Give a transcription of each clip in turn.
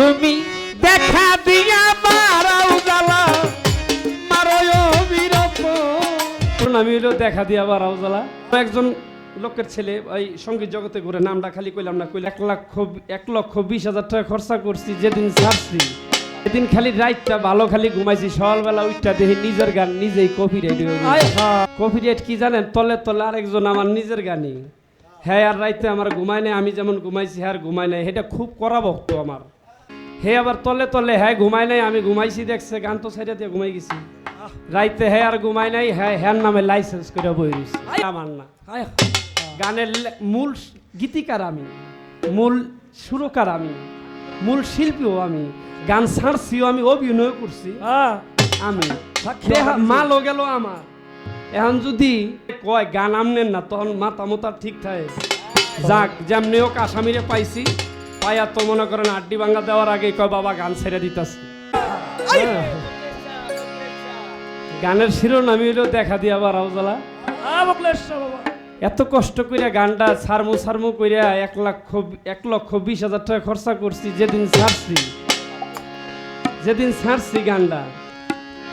তুমি দেখা দিয়া মারাও জ্বালা মারো বিরপ আমি হইল দেখা দিয়া বারাও জ্বালা। একজন লোকের ছেলে ওই সংগীত জগতে ঘুরে নামটা খালি কইলাম না কইলাম এক লক্ষ এক লক্ষ বিশ হাজার টাকা খরচা করছি যেদিন ছাড়ছি সেদিন খালি রাইটটা ভালো খালি ঘুমাইছি সকালবেলা উঠটা দেখি নিজের গান নিজেই কপি রেডি কপি রেট কি জানেন? তলে তলে আরেকজন আমার নিজের গানই। হ্যাঁ আর রাইতে আমার ঘুমায় নাই আমি যেমন ঘুমাইছি হ্যাঁ আর ঘুমায় নাই এটা খুব করা ভক্ত আমার। হে আবার তলে তলে হ্যাঁ ঘুমাই নাই আমি ঘুমাইছি দেখছে গান তো সাইডে দিয়ে ঘুমাই গেছি। রাইতে হ্যাঁ আর ঘুমাই নাই হ্যাঁ হ্যার নামে লাইসেন্স করে বই আমার না গানের মূল গীতিকার আমি মূল সুরকার আমি মূল শিল্পীও আমি গান ছাড়ছিও আমি অভিনয় করছি। আমি। মালও গেল আমার। এখন যদি কয় গান আমনেন না তখন মাথা মোতা ঠিক থাকে। যাক যেমনি হোক আসামিরে পাইছি। পাইয়া তো মনে করেন আড্ডি ভাঙ্গা দেওয়ার আগে কয় বাবা গান ছেড়ে দিতাছি। হ্যাঁ। গানের শিরোনামি হইল দেখা দিয়া আবার আউজালা এত কষ্ট কইরা গানটা সারমু সারমু কইরা এক লক্ষ এক লক্ষ বিশ হাজার টাকা খরচা করছি যেদিন ছাড়ছি যেদিন ছাড়ছি গানটা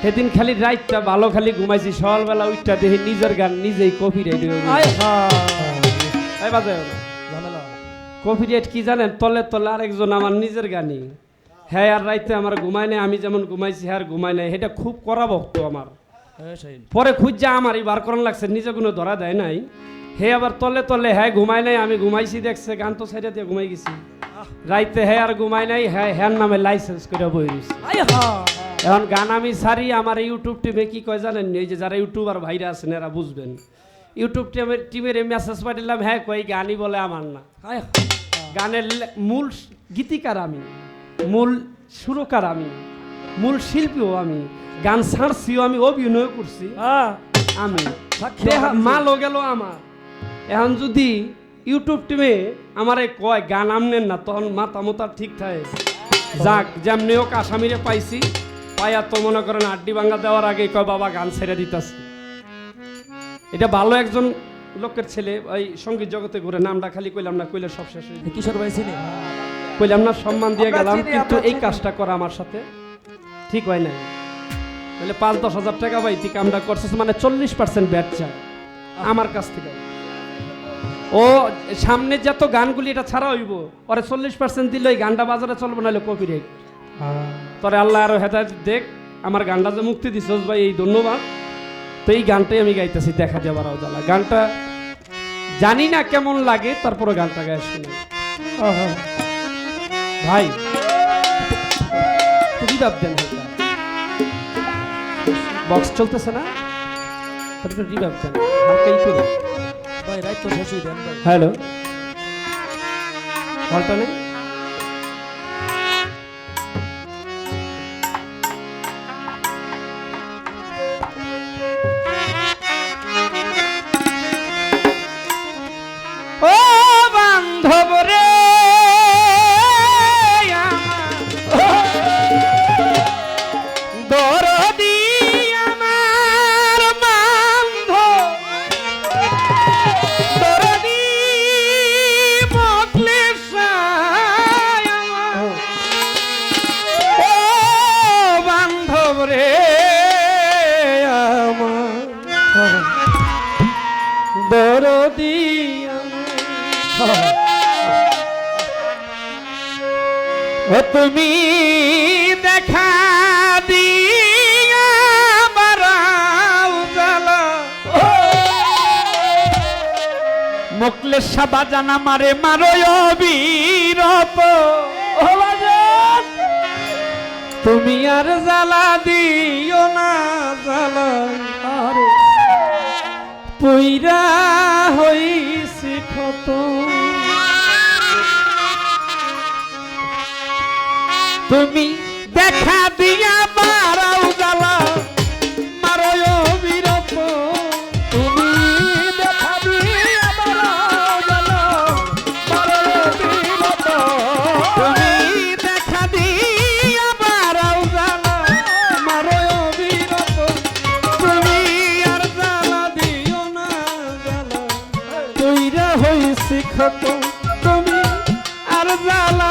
সেদিন খালি রাইটটা ভালো খালি ঘুমাইছি সকালবেলা উঠটা দেখি নিজের গান নিজেই কপি রেডি কপি রেট কি জানেন? তলে তলে আরেকজন আমার নিজের গানি। হ্যাঁ আর রাইতে আমার ঘুমায় নাই আমি যেমন ঘুমাইছি হ্যাঁ আর ঘুমায় নাই। এটা খুব করা ভক্ত আমার। পরে খুঁজা আমারই বার করান লাগছে নিজে কোনো ধরা দেয় নাই। হে আবার তলে তলে হ্যাঁ ঘুমায় নাই আমি ঘুমাইছি দেখছে গান তো সাইডে দিয়ে ঘুমাই গেছি। রাইতে হ্যাঁ আর ঘুমায় নাই হ্যাঁ হ্যার নামে লাইসেন্স করে বই এখন গান আমি সারি আমার ইউটিউব টিমে কি কয় জানেন? এই যে যারা ইউটিউবার ভাইরা আছেন এরা বুঝবেন। ইউটিউব টিমের টিমের মেসেজ পাঠিলাম হ্যাঁ কই গানই বলে আমার না। গানের মূল গীতিকার আমি মূল সুরকার আমি মূল শিল্পীও আমি গান ছাড়ছিও আমি অভিনয় করছি। আমি। দেহা মালও গেল আমার। এখন যদি ইউটিউব টিমে আমারে কয় গান আমনেন না তখন মাথা মোতা ঠিক থাকে। যাক যেমনি হোক আসামিরে পাইছি। পাইয়া তো মনে করেন আড্ডি ভাঙ্গা দেওয়ার আগে কয় বাবা গান ছেড়ে দিতাছি। এটা ভালো একজন লোকের ছেলে ওই সংগীত জগতে ঘুরে নামটা খালি কইলাম না কইলে সব শেষ হয়ে কিশোর ভাই চিনি? কইলাম না সম্মান দিয়ে গেলাম কিন্তু এই কাজটা করা আমার সাথে ঠিক হয় নাই। তাহলে পাঁচ দশ হাজার টাকা পাই তুই কামটা করছিস মানে চল্লিশ পার্সেন্ট ব্যাট চায় আমার কাছ থেকে। ও সামনে যত গানগুলি এটা ছাড়া হইব ওরে চল্লিশ পার্সেন্ট দিলে ওই গানটা বাজারে চলবো নাহলে কপি রেট তোরে আল্লাহ আরও হেদায়ত দেখ আমার গানটা যে মুক্তি দিছস ভাই এই ধন্যবাদ। তো এই গানটাই আমি গাইতেছি দেখা যাবার জ্বালা গানটা জানি না কেমন লাগে তারপরে গানটা গায়ে শুনি। ভাই খুবই দাব দেন বক্স চলতেছে না? তাহলে রিভাব দেন। হালকা ই করে। ভাই রাইট তো দেন হ্যালো। হলটা নেই? তুমি দেখা দিয়া মুকলে সাবা জানা মারে মারো অবিরত তুমি আর জ্বালা দিও না, জ্বালা। আর, পুইরা হইছি ক্ষত। তুমি দেখা দিয়া বারাও জ্বালা মারো অবিরত তুমি দেখা দিয়া বারাও জ্বালা মারো অবিরত তুমি দেখা দিয়া বারাও জ্বালা মারো অবিরত তুমি আর জ্বালা দিও না জ্বালা। কইরা হইছি ক্ষত, তুমি আর জ্বালা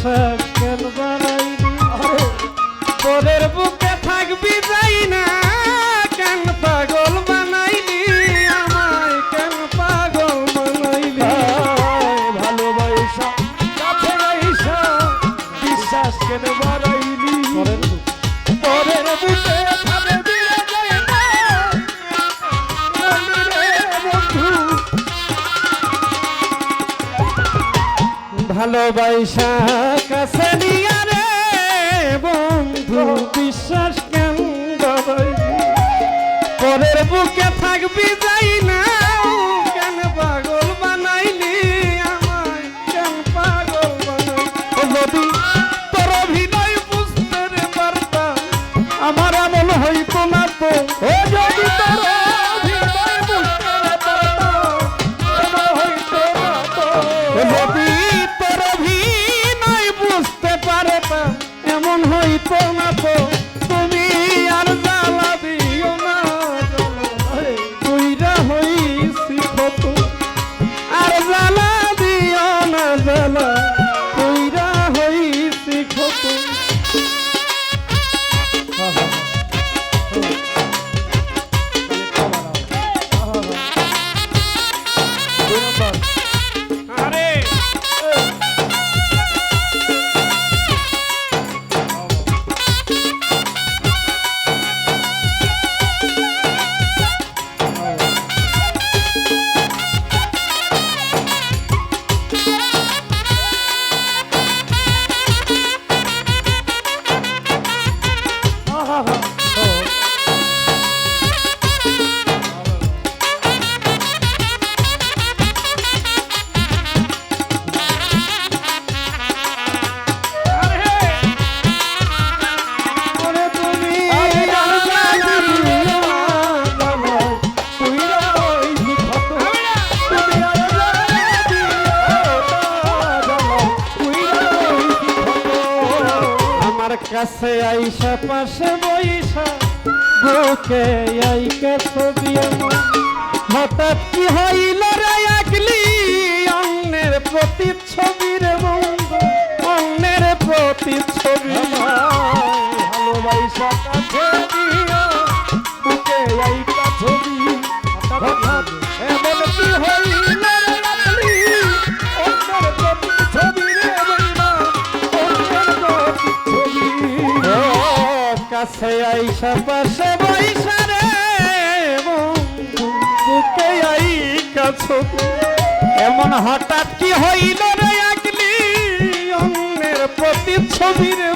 সাকেল বাড়াইবি তোদের বুকে থাকবি যাই না। ভালোবাসা কাছে রে বন্ধু বিশ্বাস কেন পরের বুকে থাকবি যাই কাছে আইসা, পাশে বইসা, বুকে আইকা ছবি আমার হঠাৎ কি হইল রে আগলি অন্যের প্রতিচ্ছবি? আইসা পাশে বৈশা রে বুকে আইকাছ এমন হঠাৎ কি হইল রে আগলি অন্যের প্রতি ছবি রে?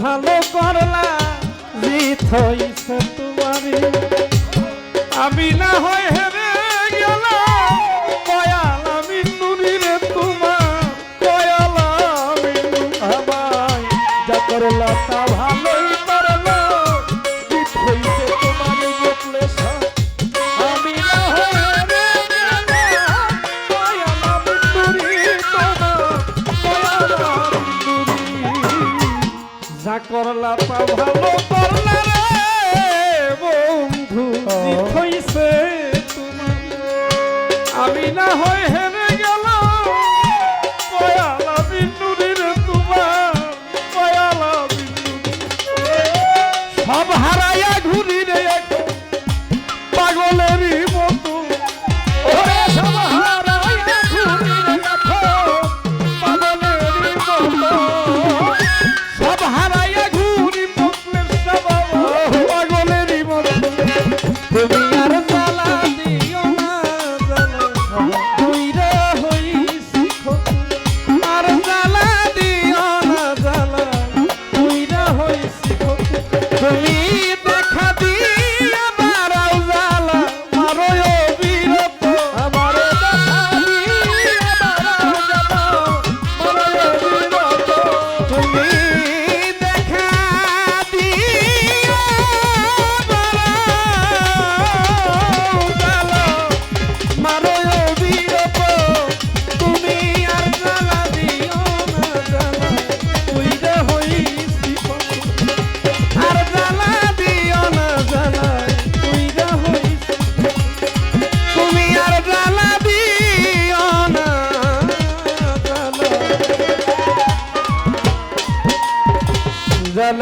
ভালো করলা জিত হয়েছে তোমারে। আমি না হয় করলা তা ভালো করলা রে বন্ধু হইছে তোমার। আমি না হয় হেরে গেল পয়ালা বিন্দুরির তোমার পয়ালা বিন্দুরি সব হারাইয়া ঘুরে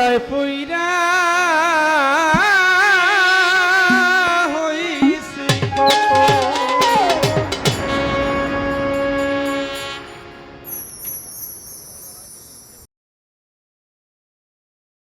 వైపు